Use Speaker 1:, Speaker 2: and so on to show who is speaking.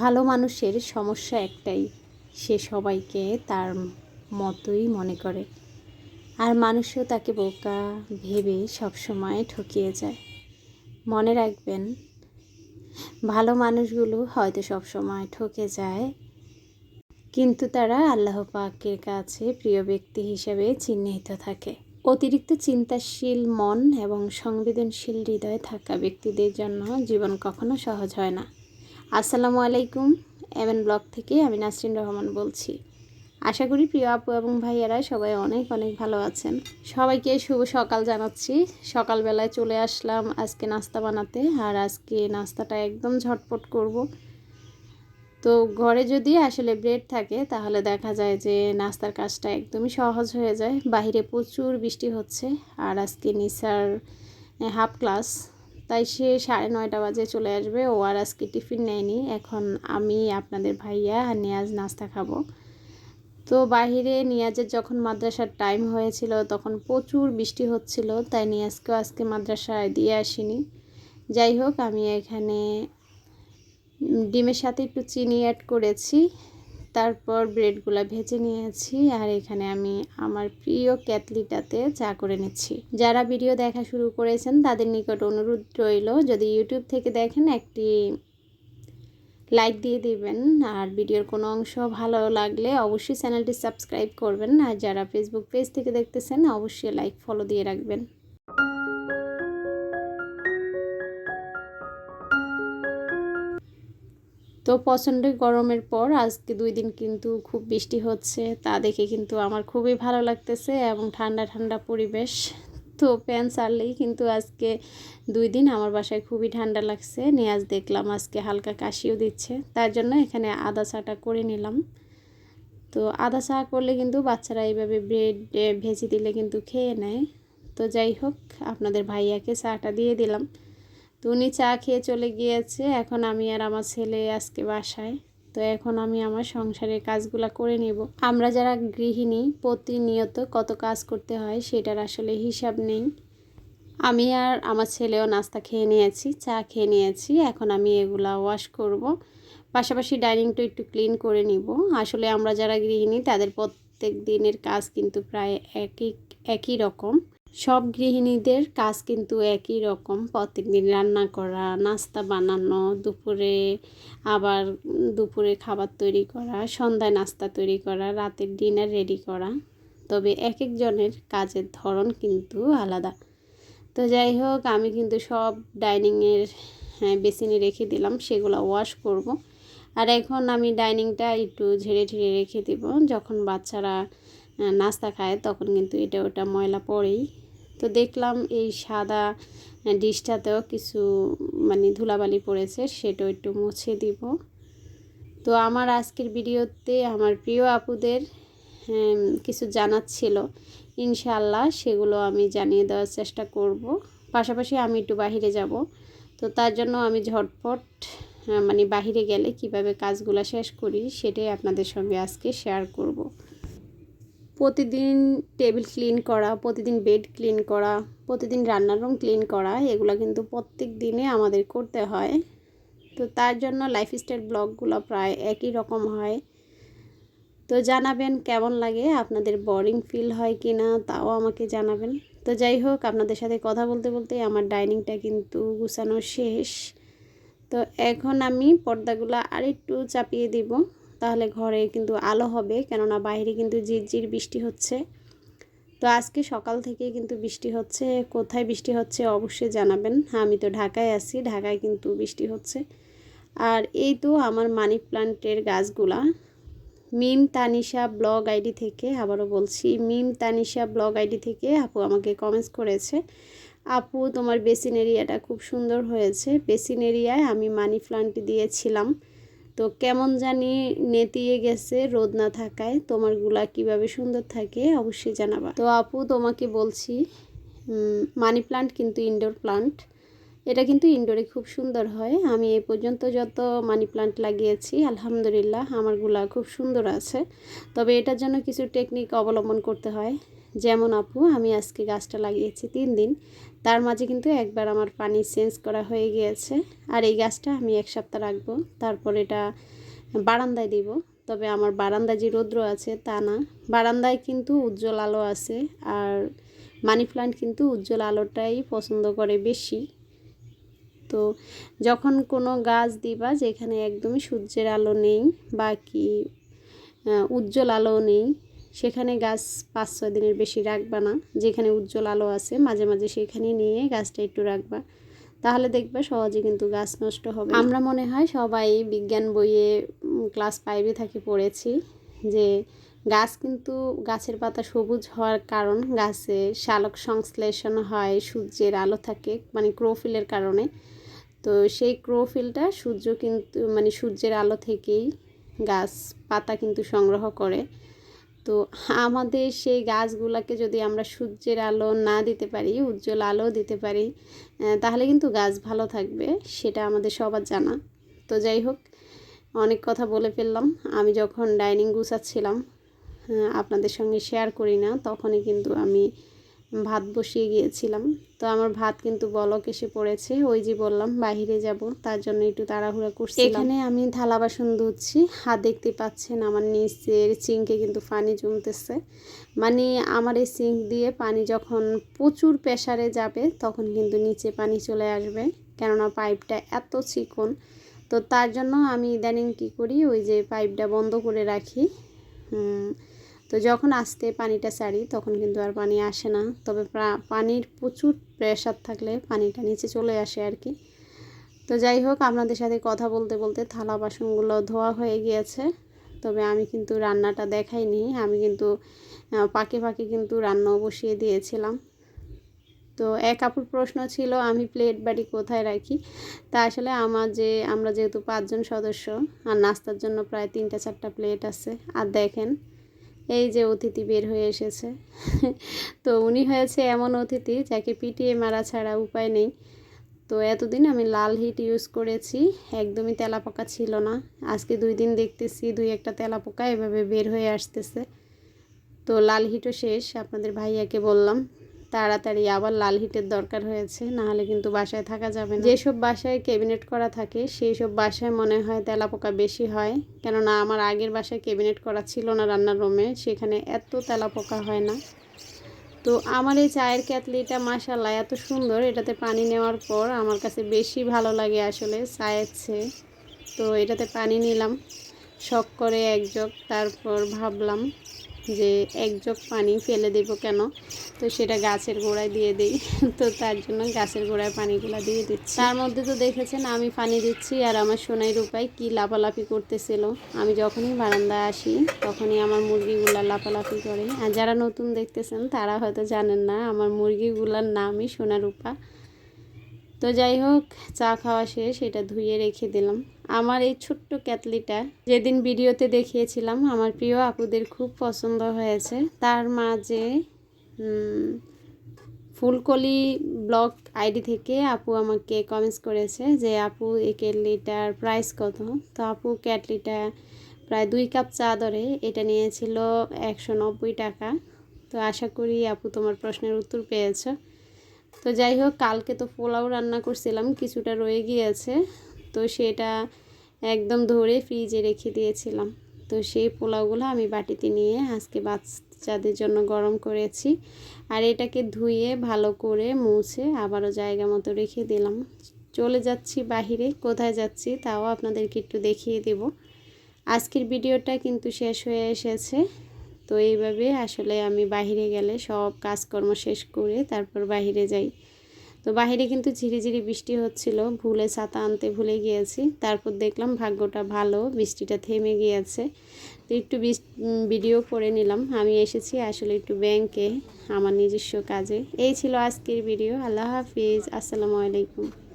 Speaker 1: ভালো মানুষের সমস্যা একটাই, সে সবাইকে তার মতোই মনে করে। আর মানুষও তাকে বোকা ভেবে সবসময় ঠকিয়ে যায়। মনে রাখবেন, ভালো মানুষগুলো হয়তো সবসময় ঠকে যায়, কিন্তু তারা আল্লাহ পাকের কাছে প্রিয় ব্যক্তি হিসেবে চিহ্নিত থাকে। অতিরিক্ত চিন্তাশীল মন এবং সংবেদনশীল হৃদয় থাকা ব্যক্তিদের জন্য জীবন কখনো সহজ হয় না। আসসালামু আলাইকুম, এমএন ব্লগ থেকে আমি নাসরিন রহমান বলছি। আশা করি প্রিয় আপু এবং ভাইয়ারা সবাই অনেক অনেক ভালো আছেন। সবাইকে শুভ সকাল জানাচ্ছি। সকালবেলায় চলে আসলাম আজকে নাস্তা বানাতে, আর আজকে নাস্তাটা একদম ঝটপট করব। তো ঘরে যদি আসলে ব্রেড থাকে, তাহলে দেখা যায় যে নাস্তার কাজটা একদমই সহজ হয়ে যায়। বাইরে প্রচুর বৃষ্টি হচ্ছে, আর আজকে নিসার হাফ ক্লাস তাই সে সাড়ে নয়টা বাজে চলে আসবে। ও আর আজকে টিফিন নেয়নি। এখন আমি, আপনাদের ভাইয়া আর নিয়াজ নাস্তা খাব। তো বাহিরে নিয়াজের যখন মাদ্রাসার টাইম হয়েছিল, তখন প্রচুর বৃষ্টি হচ্ছিল, তাই নিয়াজকেও আজকে মাদ্রাসায় দিয়ে আসিনি। যাই হোক, আমি এখানে ডিমের সাথে একটু চিনি অ্যাড করেছি। তারপর ব্রেডগুলো ভেজে নিয়েছি আর এখানে আমি আমার প্রিয় ক্যাতলিটাতে চা করে নিচ্ছি। যারা ভিডিও দেখা শুরু করেছেন, তাদের নিকট অনুরোধ রইল, যদি ইউটিউব থেকে দেখেন একটি লাইক দিয়ে দিবেন, আর ভিডিওর কোনো অংশ ভালো লাগলে অবশ্যই চ্যানেলটি সাবস্ক্রাইব করবেন, আর যারা ফেসবুক পেজ থেকে দেখতেছেন, অবশ্যই লাইক ফলো দিয়ে রাখবেন। তো প্রচণ্ড গরমের পর। আজকে দুই দিন কিন্তু খুব বৃষ্টি হচ্ছে। তা দেখে কিন্তু আমার খুবই ভালো লাগতেছে এবং ঠান্ডা ঠান্ডা পরিবেশ। তো প্যান্ট ছাড়লেই কিন্তু আজকে দুই দিন আমার বাসায় খুবই ঠান্ডা লাগছে। নিয়ে আজ দেখলাম আজকে হালকা কাশিও দিচ্ছে। তার জন্য এখানে আদা চাটা করে নিলাম। তো আদা চা করলে কিন্তু বাচ্চারা এইভাবে ব্রেড ভেজে দিলে কিন্তু খেয়ে নেয়। তো যাই হোক, আপনাদের ভাইয়াকে চাটা দিয়ে দিলাম। তো উনি চা খেয়ে চলে গিয়েছে। এখন আমি আর আমার ছেলে আজকে বাসায়। তো এখন আমি আমার সংসারের কাজগুলো করে নেব। আমরা যারা গৃহিণী, প্রতিনিয়ত কত কাজ করতে হয় সেটার আসলে হিসাব নেই। আমি আর আমার ছেলেও নাস্তা খেয়ে নিয়েছি, চা খেয়ে নিয়েছি। এখন আমি এগুলা ওয়াশ করব। পাশাপাশি ডাইনিংটা একটু ক্লিন করে নিব। আসলে আমরা যারা গৃহিণী, তাদের প্রত্যেক দিনের কাজ কিন্তু প্রায় একই একই রকম। সব গৃহিণীদের কাজ কিন্তু একই রকম। প্রত্যেকদিন রান্না করা নাস্তা বানানো দুপুরে আবার দুপুরে খাবার তৈরি করা সন্ধ্যায় নাস্তা তৈরি করা রাতের ডিনার রেডি করা। তবে এক একজনের কাজের ধরন কিন্তু আলাদা। তো যাই হোক আমি কিন্তু সব ডাইনিংয়ের হ্যাঁ, বেসিনে রেখে দিলাম সেগুলো ওয়াশ করব। আর এখন আমি ডাইনিংটা একটু ঝেড়ে ঝেড়ে রেখে দেব। যখন বাচ্চারা নাস্তা খায় তখন কিন্তু এটা ওটা ময়লা পড়েই তো দেখলাম এই সাদা ডিশটাতেও কিছু মানে ধুলাবালি পড়েছে, সেটাও একটু মুছে দিব। তো আমার আজকের ভিডিওতে আমার প্রিয় আপুদের কিছু জানার ছিল ইনশাল্লাহ সেগুলো আমি জানিয়ে দেওয়ার চেষ্টা করব। পাশাপাশি আমি একটু বাহিরে যাব, তো তার জন্য আমি ঝটপট মানে বাহিরে গেলে কীভাবে কাজগুলো শেষ করি, সেটাই আপনাদের সঙ্গে আজকে শেয়ার করব। প্রতিদিন টেবিল ক্লিন করা, প্রতিদিন বেড ক্লিন করা, প্রতিদিন রান্নার রুম ক্লিন করা, এগুলো কিন্তু প্রত্যেক দিনে আমাদের করতে হয়। তো তার জন্য লাইফস্টাইল ব্লগগুলো প্রায় একই রকম হয়। তো জানাবেন কেমন লাগে, আপনাদের বোরিং ফিল হয় কি না তাও আমাকে জানাবেন। তো যাই হোক, আপনাদের সাথে কথা বলতে বলতে আমার ডাইনিংটা কিন্তু গুছানো শেষ। তো এখন আমি পর্দাগুলো আরেকটু চাপিয়ে দিব। তাহলে ঘরে কিন্তু আলো হবে, কেননা বাইরে কিন্তু ঝিরঝির বৃষ্টি হচ্ছে। তো আজকে সকাল থেকে কিন্তু বৃষ্টি হচ্ছে। কোথায় বৃষ্টি হচ্ছে অবশ্যই জানাবেন। হ্যাঁ আমি তো ঢাকায় আছি, ঢাকায় কিন্তু বৃষ্টি হচ্ছে। আর এই তো আমার মানি প্লান্টের গাছগুলা। মিম তানিশা ব্লগ আইডি থেকে আবারও বলছি, মিম তানিশা ব্লগ আইডি থেকে আপু আমাকে কমেন্টস করেছে, আপু, তোমার বেসিন এরিয়াটা খুব সুন্দর হয়েছে। বেসিন এরিয়ায় আমি মানি প্লান্ট দিয়েছিলাম। তো কেমন জানি নেতিয়ে গেছে রোদ না থাকায়। তোমারগুলা কীভাবে সুন্দর থাকে অবশ্যই জানাবা। তো আপু, তোমাকে বলছি মানি প্লান্ট কিন্তু ইনডোর প্লান্ট এটা কিন্তু ইনডোরে খুব সুন্দর হয়। আমি এ পর্যন্ত যত মানি প্লান্ট লাগিয়েছি, আলহামদুলিল্লাহ আমারগুলা খুব সুন্দর আছে। তবে এটার জন্য কিছু টেকনিক অবলম্বন করতে হয়। যেমন আপু, আমি আজকে গাছটা লাগিয়েছি তিন দিন। তার মাঝে কিন্তু একবার আমার পানি চেঞ্জ করা হয়ে গিয়েছে। আর এই গাছটা আমি এক সপ্তাহ রাখব। তারপর এটা বারান্দায় দিব। তবে আমার বারান্দায় যে রৌদ্র আছে তা না। বারান্দায় কিন্তু উজ্জ্বল আলো আছে। আর মানি প্লান্ট কিন্তু উজ্জ্বল আলোটাই পছন্দ করে বেশি। তো যখন কোনো গাছ দিবা যেখানে একদমই সূর্যের আলো নেই বা কি উজ্জ্বল আলো নেই সেখানে গাছ পাঁচ ছয় দিনের বেশি রাখবা না। যেখানে উজ্জ্বল আলো আছে, মাঝে মাঝে সেখানে নিয়ে গাছটা একটু রাখবা। তাহলে দেখবে সহজে কিন্তু গাছ নষ্ট হবে। আমরা মনে হয় সবাই বিজ্ঞান বইয়ে ক্লাস ফাইভে থাকি পড়েছি যে গাছ কিন্তু গাছের পাতা সবুজ হওয়ার কারণ গাছে শালক সংশ্লেষণ হয়, সূর্যের আলো থাকে মানে ক্রোফিলের কারণে। তো সেই ক্রোফিলটা সূর্য কিন্তু মানে সূর্যের আলো থেকেই গাছ পাতা কিন্তু সংগ্রহ করে। তো আমাদের সেই গাছগুলোকে যদি আমরা সূর্যের আলো না দিতে পারি, উজ্জ্বল আলো দিতে পারি তাহলে কিন্তু গাছ ভালো থাকবে, সেটা আমাদের সবার জানা। তো যাই হোক, অনেক কথা বলে ফেললাম। আমি যখন ডাইনিং গুছাচ্ছিলাম আপনাদের সঙ্গে শেয়ার করি না, তখনই কিন্তু আমি ভাত বসিয়ে গিয়েছিলাম। তো আমার ভাত কিন্তু বলক এসে পড়েছে, ওই যে বললাম বাহিরে যাব, তার জন্য একটু তাড়াহুড়া করছি এখানে আমি থালা বাসন ধুচ্ছি হাত দেখতে পাচ্ছেন আমার নিচের সিঙ্কে কিন্তু পানি জমতেছে। মানে আমার এই সিঙ্ক দিয়ে পানি যখন প্রচুর প্রেশারে যাবে, তখন কিন্তু নিচে পানি চলে আসবে, কেননা পাইপটা এত চিকন। তো তার জন্য আমি ইদানিং কী করি, ওই যে পাইপটা বন্ধ করে রাখি। তো যখন আসতে পানিটা ছাড়ি, তখন কিন্তু আর পানি আসে না। তবে পানির প্রচুর প্রেশার থাকলে পানিটা নিচে চলে আসে আর কি। তো যাই হোক, আপনাদের সাথে কথা বলতে বলতে থালা বাসনগুলো ধোয়া হয়ে গিয়েছে। তবে আমি কিন্তু রান্নাটা দেখাইনি, আমি কিন্তু পাকে পাকে কিন্তু রান্নাও বসিয়ে দিয়েছিলাম। তো এক আপুর প্রশ্ন ছিল, আমি প্লেট বাড়ি কোথায় রাখি? তা আসলে আমার যে, আমরা যেহেতু পাঁচজন সদস্য, আর নাস্তার জন্য প্রায় তিনটা চারটা প্লেট আছে। আর দেখেন এই যে অতিথি বের হয়ে এসেছে। তো উনি হয়েছে এমন অতিথি যাকে পিটিয়ে মারা ছাড়া উপায় নেই। তো এতদিন আমি লাল হিট ইউজ করেছি, একদমই তেলাপোকা ছিল না। আজকে দুই দিন দেখতেছি, দুই একটা তেলাপোকা এভাবে বের হয়ে আসতেছে। তো লাল হিটও শেষ, আপনাদের ভাইয়াকে বললাম। তাড়াতাড়ি আবার লাল হিটের দরকার হয়েছে, নাহলে কিন্তু বাসায় থাকা যাবে না। যেসব বাসায় ক্যাবিনেট করা থাকে সেই সব বাসায় মনে হয় তেলাপোকা বেশি হয়। কেননা আমার আগের বাসায় ক্যাবিনেট করা ছিল না রান্নার রুমে, সেখানে এত তেলাপোকা হয় না। তো আমার এই চায়ের ক্যাতলিটা মাসাল্লাহ এত সুন্দর, এটাতে পানি নেওয়ার পর আমার কাছে বেশি ভালো লাগে আসলে চায়ের চেয়ে। তো এটাতে পানি নিলাম, শখ করে এক জগ, তারপর ভাবলাম যে এক জগ পানি ফেলে দেবো কেন? তো সেটা গাছের গোড়ায় দিয়ে দিই। তো তার জন্য গাছের গোড়ায় পানিগুলো দিয়ে দিচ্ছি। তার মধ্যে তো দেখেছেন, আমি পানি দিচ্ছি আর আমার সোনাই রূপায় কী লাফালাফি করতেছিল। আমি যখনই বারান্দায় আসি, তখনই আমার মুরগিগুলো লাফালাফি করে। আর যারা নতুন দেখতেছেন, তারা হয়তো জানেন না, আমার মুরগিগুলোর নামই সোনা রূপা তো যাই হোক, চা খাওয়া শেষ, এটা ধুয়ে রেখে দিলাম। আমার এই ছোট্ট ক্যাতলিটা যেদিন ভিডিওতে দেখিয়েছিলাম, আমার প্রিয় আপুদের খুব পছন্দ হয়েছে। তার মাঝে ফুলকলি ব্লগ আইডি থেকে আপু আমাকে কমেন্টস করেছে যে, আপু, এই ক্যাটলিটার প্রাইস কত? তো আপু ক্যাটলিটা প্রায় দুই কাপ চা ধরে এটা নিয়েছিল একশো নব্বই টাকা। তো আশা করি আপু তোমার প্রশ্নের উত্তর পেয়েছ। তো যাই হোক কালকে তো পোলাও রান্না করছিলাম, কিছুটা রয়ে গিয়েছে। তো সেটা একদম ধরে ফ্রিজে রেখে দিয়েছিলাম। তো সেই পোলাওগুলো আমি বাটিতে নিয়ে আজকে বাচ্চাদের জন্য গরম করেছি। আর এটাকে ধুয়ে ভালো করে মুছে আবারও জায়গা মতো রেখে দিলাম। চলে যাচ্ছি বাহিরে, কোথায় যাচ্ছি তাও আপনাদেরকে একটু দেখিয়ে দেব। আজকের ভিডিওটা কিন্তু শেষ হয়ে এসেছে। তো এইভাবে আসলে আমি বাহিরে গেলে সব কাজকর্ম শেষ করে তারপর বাহিরে যাই। তো বাহিরে কিন্তু ঝিরিঝিরি বৃষ্টি হচ্ছিল, ভুলে ছাতা আনতে ভুলে গিয়েছি। তারপর দেখলাম ভাগ্যটা ভালো, বৃষ্টিটা থেমে গিয়েছে। তো একটু ভিডিও করে নিলাম। আমি এসেছি আসলে একটু ব্যাংকে, আমার নিজস্ব কাজে। এই ছিল আজকের ভিডিও। আল্লাহ হাফিজ। আসসালামু আলাইকুম।